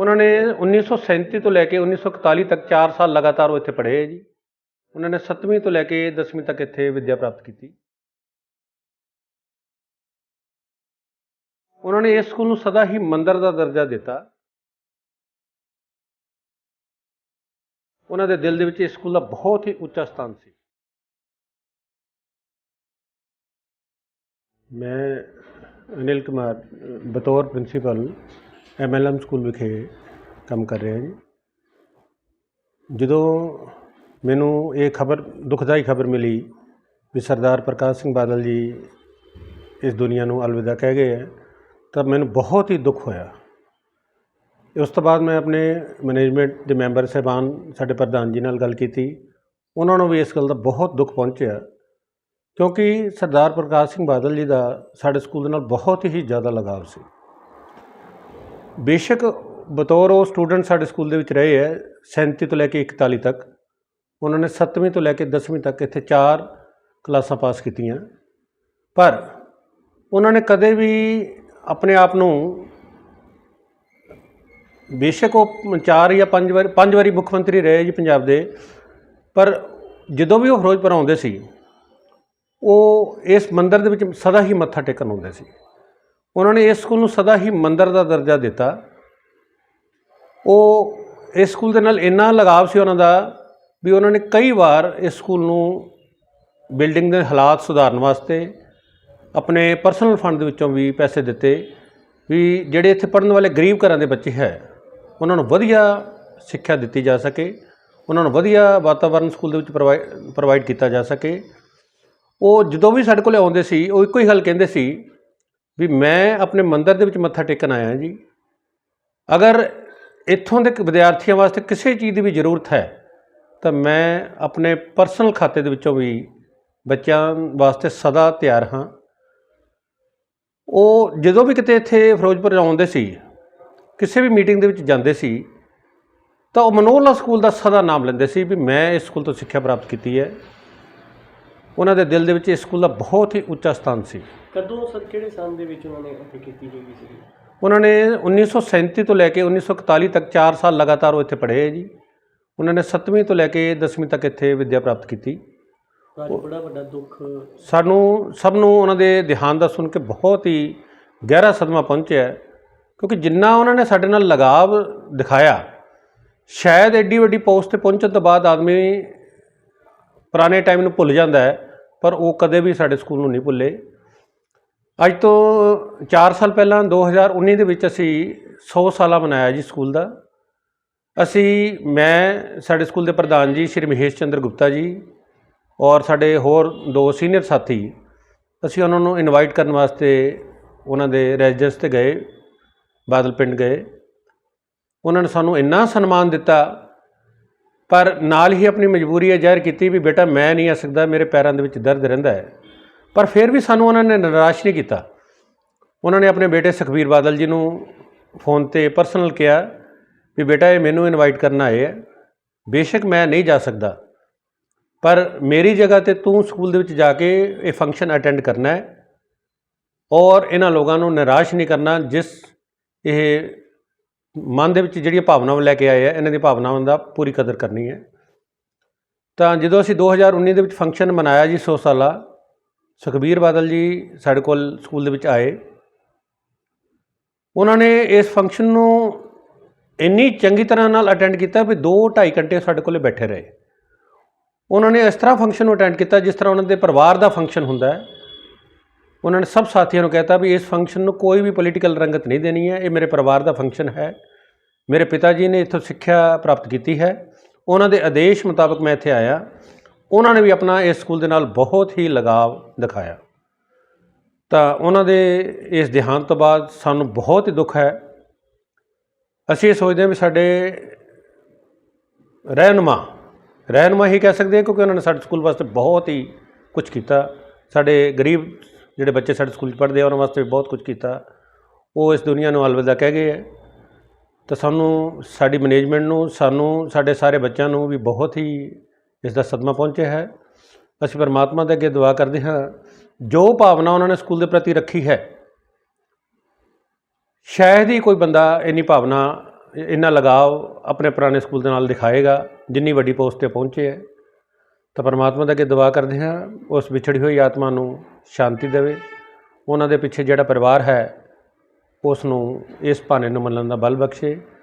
ਉਹਨਾਂ ਨੇ 1937 ਤੋਂ ਲੈ ਕੇ 1941 ਤੱਕ 4 ਸਾਲ ਲਗਾਤਾਰ ਉਹ ਇੱਥੇ ਪੜ੍ਹੇ ਜੀ। ਉਹਨਾਂ ਨੇ 7ਵੀਂ ਤੋਂ ਲੈ ਕੇ 10ਵੀਂ ਤੱਕ ਇੱਥੇ ਵਿੱਦਿਆ ਪ੍ਰਾਪਤ ਕੀਤੀ। ਉਹਨਾਂ ਨੇ ਇਸ ਸਕੂਲ ਨੂੰ ਸਦਾ ਹੀ ਮੰਦਰ ਦਾ ਦਰਜਾ ਦਿੱਤਾ। ਉਹਨਾਂ ਦੇ ਦਿਲ ਦੇ ਵਿੱਚ ਇਸ ਸਕੂਲ ਦਾ ਬਹੁਤ ਹੀ ਉੱਚਾ ਸਥਾਨ ਸੀ। ਮੈਂ ਅਨਿਲ ਕੁਮਾਰ ਬਤੌਰ ਪ੍ਰਿੰਸੀਪਲ ਐਮਐਲਐਮ ਸਕੂਲ ਵਿਖੇ ਕੰਮ ਕਰ ਰਿਹਾ ਜੀ। ਜਦੋਂ ਮੈਨੂੰ ਇਹ ਖਬਰ, ਦੁਖਦਾਈ ਖਬਰ ਮਿਲੀ ਵੀ ਸਰਦਾਰ ਪ੍ਰਕਾਸ਼ ਸਿੰਘ ਬਾਦਲ ਜੀ ਇਸ ਦੁਨੀਆ ਨੂੰ ਅਲਵਿਦਾ ਕਹਿ ਗਏ ਹੈ ਤਾਂ ਮੈਨੂੰ ਬਹੁਤ ਹੀ ਦੁੱਖ ਹੋਇਆ। ਉਸ ਤੋਂ ਬਾਅਦ ਮੈਂ ਆਪਣੇ ਮੈਨੇਜਮੈਂਟ ਦੇ ਮੈਂਬਰ ਸਾਹਿਬਾਨ ਸਾਡੇ ਪ੍ਰਧਾਨ ਜੀ ਨਾਲ ਗੱਲ ਕੀਤੀ। ਉਹਨਾਂ ਨੂੰ ਵੀ ਇਸ ਗੱਲ ਦਾ ਬਹੁਤ ਦੁੱਖ ਪਹੁੰਚਿਆ, ਕਿਉਂਕਿ ਸਰਦਾਰ ਪ੍ਰਕਾਸ਼ ਸਿੰਘ ਬਾਦਲ ਜੀ ਦਾ ਸਾਡੇ ਸਕੂਲ ਦੇ ਨਾਲ ਬਹੁਤ ਹੀ ਜ਼ਿਆਦਾ ਲਗਾਵ ਸੀ। ਬੇਸ਼ੱਕ ਬਤੌਰ ਉਹ ਸਟੂਡੈਂਟ ਸਾਡੇ ਸਕੂਲ ਦੇ ਵਿੱਚ ਰਹੇ ਹੈ 37 ਤੋਂ ਲੈ ਕੇ 41 ਤੱਕ। ਉਹਨਾਂ ਨੇ 7ਵੀਂ ਤੋਂ ਲੈ ਕੇ 10ਵੀਂ ਤੱਕ ਇੱਥੇ ਚਾਰ ਕਲਾਸਾਂ ਪਾਸ ਕੀਤੀਆਂ। ਪਰ ਉਹਨਾਂ ਨੇ ਕਦੇ ਵੀ ਆਪਣੇ ਆਪ ਨੂੰ ਬੇਸ਼ੱਕ ਉਹ ਚਾਰ ਜਾਂ ਪੰਜ ਵਾਰ, ਪੰਜ ਵਾਰੀ ਮੁੱਖ ਮੰਤਰੀ ਰਹੇ ਜੀ ਪੰਜਾਬ ਦੇ। ਪਰ ਜਦੋਂ ਵੀ ਉਹ ਫਿਰੋਜ਼ਪੁਰ ਆਉਂਦੇ ਸੀ, ਉਹ ਇਸ ਮੰਦਿਰ ਦੇ ਵਿੱਚ ਸਦਾ ਹੀ ਮੱਥਾ ਟੇਕਣ ਆਉਂਦੇ ਸੀ। ਉਹਨਾਂ ਨੇ ਇਸ ਸਕੂਲ ਨੂੰ ਸਦਾ ਹੀ ਮੰਦਰ ਦਾ ਦਰਜਾ ਦਿੱਤਾ। ਉਹ ਇਸ ਸਕੂਲ ਦੇ ਨਾਲ ਇੰਨਾ ਲਗਾਵ ਸੀ ਉਹਨਾਂ ਦਾ ਵੀ ਉਹਨਾਂ ਨੇ ਕਈ ਵਾਰ ਇਸ ਸਕੂਲ ਨੂੰ ਬਿਲਡਿੰਗ ਦੇ ਹਾਲਾਤ ਸੁਧਾਰਨ ਵਾਸਤੇ ਆਪਣੇ ਪਰਸਨਲ ਫੰਡ ਦੇ ਵਿੱਚੋਂ ਵੀ ਪੈਸੇ ਦਿੱਤੇ ਵੀ ਜਿਹੜੇ ਇੱਥੇ ਪੜ੍ਹਨ ਵਾਲੇ ਗਰੀਬ ਘਰਾਂ ਦੇ ਬੱਚੇ ਹੈ, ਉਹਨਾਂ ਨੂੰ ਵਧੀਆ ਸਿੱਖਿਆ ਦਿੱਤੀ ਜਾ ਸਕੇ, ਉਹਨਾਂ ਨੂੰ ਵਧੀਆ ਵਾਤਾਵਰਣ ਸਕੂਲ ਦੇ ਵਿੱਚ ਪ੍ਰੋਵਾਈਡ ਪ੍ਰੋਵਾਈਡ ਕੀਤਾ ਜਾ ਸਕੇ। ਉਹ ਜਦੋਂ ਵੀ ਸਾਡੇ ਕੋਲ ਆਉਂਦੇ ਸੀ, ਉਹ ਇੱਕੋ ਹੀ ਗੱਲ ਕਹਿੰਦੇ ਸੀ ਵੀ ਮੈਂ ਆਪਣੇ ਮੰਦਿਰ ਦੇ ਵਿੱਚ ਮੱਥਾ ਟੇਕਣ ਆਇਆ ਜੀ। ਅਗਰ ਇੱਥੋਂ ਦੇ ਵਿਦਿਆਰਥੀਆਂ ਵਾਸਤੇ ਕਿਸੇ ਚੀਜ਼ ਦੀ ਵੀ ਜ਼ਰੂਰਤ ਹੈ, ਤਾਂ ਮੈਂ ਆਪਣੇ ਪਰਸਨਲ ਖਾਤੇ ਦੇ ਵਿੱਚੋਂ ਵੀ ਬੱਚਿਆਂ ਵਾਸਤੇ ਸਦਾ ਤਿਆਰ ਹਾਂ। ਉਹ ਜਦੋਂ ਵੀ ਕਿਤੇ ਇੱਥੇ ਫਿਰੋਜ਼ਪੁਰ ਆਉਂਦੇ ਸੀ, ਕਿਸੇ ਵੀ ਮੀਟਿੰਗ ਦੇ ਵਿੱਚ ਜਾਂਦੇ ਸੀ, ਤਾਂ ਉਹ ਮਨੋਲਾ ਸਕੂਲ ਦਾ ਸਦਾ ਨਾਮ ਲੈਂਦੇ ਸੀ ਵੀ ਮੈਂ ਇਸ ਸਕੂਲ ਤੋਂ ਸਿੱਖਿਆ ਪ੍ਰਾਪਤ ਕੀਤੀ ਹੈ। ਉਹਨਾਂ ਦੇ ਦਿਲ ਦੇ ਵਿੱਚ ਇਸ ਸਕੂਲ ਦਾ ਬਹੁਤ ਹੀ ਉੱਚਾ ਸਥਾਨ ਸੀ। ਕਦੋਂ ਸਰ ਕਿਹੜੇ ਸਾਲ ਦੇ ਵਿੱਚ ਉਹਨਾਂ ਨੇ ਇੱਥੇ ਕੀਤੀ ਹੋਈ ਸੀ ਉਹਨਾਂ ਨੇ 1937 ਤੋਂ ਲੈ ਕੇ 1941 ਤੱਕ 4 ਸਾਲ ਲਗਾਤਾਰ ਉਹ ਇੱਥੇ ਪੜ੍ਹੇ ਹੈ ਜੀ। ਉਹਨਾਂ ਨੇ 7ਵੀਂ ਤੋਂ ਲੈ ਕੇ 10ਵੀਂ ਤੱਕ ਇੱਥੇ ਵਿੱਦਿਆ ਪ੍ਰਾਪਤ ਕੀਤੀ। ਅੱਜ ਬੜਾ ਵੱਡਾ ਦੁੱਖ ਸਾਨੂੰ ਸਭ ਨੂੰ ਉਹਨਾਂ ਦੇ ਦੇਹਾਂਤ ਦਾ ਸੁਣ ਕੇ ਬਹੁਤ ਹੀ ਗਹਿਰਾ ਸਦਮਾ ਪਹੁੰਚਿਆ। ਕਿਉਂਕਿ ਜਿੰਨਾ ਉਹਨਾਂ ਨੇ ਸਾਡੇ ਨਾਲ ਲਗਾਵ ਦਿਖਾਇਆ ਸ਼ਾਇਦ ਐਡੀ ਵੱਡੀ ਪੋਸਟ ਤੇ ਪਹੁੰਚਣ ਤੋਂ ਬਾਅਦ ਆਦਮੀ ਪੁਰਾਣੇ ਟਾਈਮ ਨੂੰ ਭੁੱਲ ਜਾਂਦਾ ਹੈ ਪਰ ਉਹ ਕਦੇ ਵੀ ਸਾਡੇ ਸਕੂਲ ਨੂੰ ਨਹੀਂ ਭੁੱਲੇ। ਅੱਜ ਤੋਂ 4 ਸਾਲ ਪਹਿਲਾਂ 2019 ਦੇ ਵਿੱਚ ਅਸੀਂ 100 ਸਾਲਾ ਮਨਾਇਆ ਜੀ ਸਕੂਲ ਦਾ। ਅਸੀਂ, ਮੈਂ, ਸਾਡੇ ਸਕੂਲ ਦੇ ਪ੍ਰਧਾਨ ਜੀ ਸ਼੍ਰੀ ਮਹੇਸ਼ ਚੰਦਰ ਗੁਪਤਾ ਜੀ ਔਰ ਸਾਡੇ ਹੋਰ ਦੋ ਸੀਨੀਅਰ ਸਾਥੀ, ਅਸੀਂ ਉਹਨਾਂ ਨੂੰ ਇਨਵਾਈਟ ਕਰਨ ਵਾਸਤੇ ਉਹਨਾਂ ਦੇ ਰੈਜ਼ੀਡੈਂਸ ਤੇ ਗਏ, ਬਾਦਲ ਪਿੰਡ ਗਏ। ਉਹਨਾਂ ਨੇ ਸਾਨੂੰ ਇੰਨਾ ਸਨਮਾਨ ਦਿੱਤਾ, ਪਰ ਨਾਲ ਹੀ ਆਪਣੀ ਮਜਬੂਰੀ ਇਹ ਜ਼ਾਹਿਰ ਕੀਤੀ ਵੀ ਬੇਟਾ ਮੈਂ ਨਹੀਂ ਆ ਸਕਦਾ, ਮੇਰੇ ਪੈਰਾਂ ਦੇ ਵਿੱਚ ਦਰਦ ਰਹਿੰਦਾ ਹੈ। ਪਰ ਫਿਰ ਵੀ ਸਾਨੂੰ ਉਹਨਾਂ ਨੇ ਨਿਰਾਸ਼ ਨਹੀਂ ਕੀਤਾ। ਉਹਨਾਂ ਨੇ ਆਪਣੇ ਬੇਟੇ ਸੁਖਬੀਰ ਬਾਦਲ ਜੀ ਨੂੰ ਫੋਨ ਤੇ ਪਰਸਨਲ ਕਿਹਾ ਵੀ ਬੇਟਾ, ਇਹ ਮੈਨੂੰ ਇਨਵਾਈਟ ਕਰਨ ਆਏ ਹੈ ਬੇਸ਼ੱਕ ਮੈਂ ਨਹੀਂ ਜਾ ਸਕਦਾ। ਪਰ ਮੇਰੀ ਜਗ੍ਹਾ ਤੇ ਤੂੰ ਸਕੂਲ ਦੇ ਵਿੱਚ ਜਾ ਕੇ ਇਹ ਫੰਕਸ਼ਨ ਅਟੈਂਡ ਕਰਨਾ ਹੈ ਔਰ ਇਹਨਾਂ ਲੋਕਾਂ ਨੂੰ ਨਿਰਾਸ਼ ਨਹੀਂ ਕਰਨਾ ਜਿਸ ਇਹ ਮਨ ਦੇ ਵਿੱਚ ਜਿਹੜੀਆਂ ਭਾਵਨਾਵਾਂ ਲੈ ਕੇ ਆਏ ਆ, ਇਹਨਾਂ ਦੀ ਭਾਵਨਾਵਾਂ ਦਾ ਪੂਰੀ ਕਦਰ ਕਰਨੀ ਹੈ। ਤਾਂ ਜਦੋਂ ਅਸੀਂ 2019 ਦੇ ਵਿੱਚ ਫੰਕਸ਼ਨ ਮਨਾਇਆ ਜੀ 100 ਸਾਲਾ ਸੁਖਬੀਰ ਬਾਦਲ ਜੀ ਸਾਡੇ ਕੋਲ ਸਕੂਲ ਦੇ ਵਿੱਚ ਆਏ। ਉਹਨਾਂ ਨੇ ਇਸ ਫੰਕਸ਼ਨ ਨੂੰ ਇੰਨੀ ਚੰਗੀ ਤਰ੍ਹਾਂ ਨਾਲ ਅਟੈਂਡ ਕੀਤਾ ਵੀ 2-2.5 ਘੰਟੇ ਸਾਡੇ ਕੋਲੇ ਬੈਠੇ ਰਹੇ। ਉਹਨਾਂ ਨੇ ਇਸ ਤਰ੍ਹਾਂ ਫੰਕਸ਼ਨ ਨੂੰ ਅਟੈਂਡ ਕੀਤਾ ਜਿਸ ਤਰ੍ਹਾਂ ਉਹਨਾਂ ਦੇ ਪਰਿਵਾਰ ਦਾ ਫੰਕਸ਼ਨ ਹੁੰਦਾ ਹੈ। ਉਹਨਾਂ ਨੇ ਸਭ ਸਾਥੀਆਂ ਨੂੰ ਕਹਿਤਾ ਵੀ ਇਸ ਫੰਕਸ਼ਨ ਨੂੰ ਕੋਈ ਵੀ ਪੋਲੀਟੀਕਲ ਰੰਗਤ ਨਹੀਂ ਦੇਣੀ ਹੈ, ਇਹ ਮੇਰੇ ਪਰਿਵਾਰ ਦਾ ਫੰਕਸ਼ਨ ਹੈ। ਮੇਰੇ ਪਿਤਾ ਜੀ ਨੇ ਇੱਥੋਂ ਸਿੱਖਿਆ ਪ੍ਰਾਪਤ ਕੀਤੀ ਹੈ। ਉਹਨਾਂ ਦੇ ਆਦੇਸ਼ ਮੁਤਾਬਕ ਮੈਂ ਇੱਥੇ ਆਇਆ। ਉਹਨਾਂ ਨੇ ਵੀ ਆਪਣਾ ਇਸ ਸਕੂਲ ਦੇ ਨਾਲ ਬਹੁਤ ਹੀ ਲਗਾਵ ਦਿਖਾਇਆ। ਤਾਂ ਉਹਨਾਂ ਦੇ ਇਸ ਦੇਹਾਂਤ ਤੋਂ ਬਾਅਦ ਸਾਨੂੰ ਬਹੁਤ ਹੀ ਦੁੱਖ ਹੈ। ਅਸੀਂ ਇਹ ਸੋਚਦੇ ਹਾਂ ਵੀ ਸਾਡੇ ਰਹਿਨੁਮਾ ਰਹਿਨੁਮਾ ਹੀ ਕਹਿ ਸਕਦੇ ਹਾਂ ਕਿਉਂਕਿ ਉਹਨਾਂ ਨੇ ਸਾਡੇ ਸਕੂਲ ਵਾਸਤੇ ਬਹੁਤ ਹੀ ਕੁਝ ਕੀਤਾ। ਸਾਡੇ ਗਰੀਬ ਜਿਹੜੇ ਬੱਚੇ ਸਾਡੇ ਸਕੂਲ 'ਚ ਪੜ੍ਹਦੇ ਆ, ਉਹਨਾਂ ਵਾਸਤੇ ਵੀ ਬਹੁਤ ਕੁਝ ਕੀਤਾ। ਉਹ ਇਸ ਦੁਨੀਆ ਨੂੰ ਅਲਵਿਦਾ ਕਹਿ ਗਏ ਹੈ ਤਾਂ ਸਾਨੂੰ ਸਾਡੀ ਮੈਨੇਜਮੈਂਟ ਨੂੰ, ਸਾਨੂੰ ਸਾਡੇ ਸਾਰੇ ਬੱਚਿਆਂ ਨੂੰ ਵੀ ਬਹੁਤ ਹੀ ਇਸ ਦਾ ਸਦਮਾ ਪਹੁੰਚਿਆ ਹੈ। ਅਸੀਂ ਪਰਮਾਤਮਾ ਦੇ ਅੱਗੇ ਦੁਆ ਕਰਦੇ ਹਾਂ, ਜੋ ਭਾਵਨਾ ਉਹਨਾਂ ਨੇ ਸਕੂਲ ਦੇ ਪ੍ਰਤੀ ਰੱਖੀ ਹੈ, ਸ਼ਾਇਦ ਹੀ ਕੋਈ ਬੰਦਾ ਇੰਨੀ ਭਾਵਨਾ, ਇੰਨਾ ਲਗਾਵ ਆਪਣੇ ਪੁਰਾਣੇ ਸਕੂਲ ਦੇ ਨਾਲ ਦਿਖਾਏਗਾ, ਜਿੰਨੀ ਵੱਡੀ ਪੋਸਟ ਤੇ ਪਹੁੰਚੇ ਹੈ। ਤਾਂ ਪਰਮਾਤਮਾ ਦੇ ਅੱਗੇ ਦੁਆ ਕਰਦੇ ਹਾਂ, ਉਸ ਵਿਛੜੀ ਹੋਈ ਆਤਮਾ ਨੂੰ ਸ਼ਾਂਤੀ ਦੇਵੇ। ਉਹਨਾਂ ਦੇ ਪਿੱਛੇ ਜਿਹੜਾ ਪਰਿਵਾਰ ਹੈ, ਉਸ ਨੂੰ ਇਸ ਭਾਣੇ ਨੂੰ ਮੰਨਣ ਦਾ ਬਲ ਬਖਸ਼ੇ।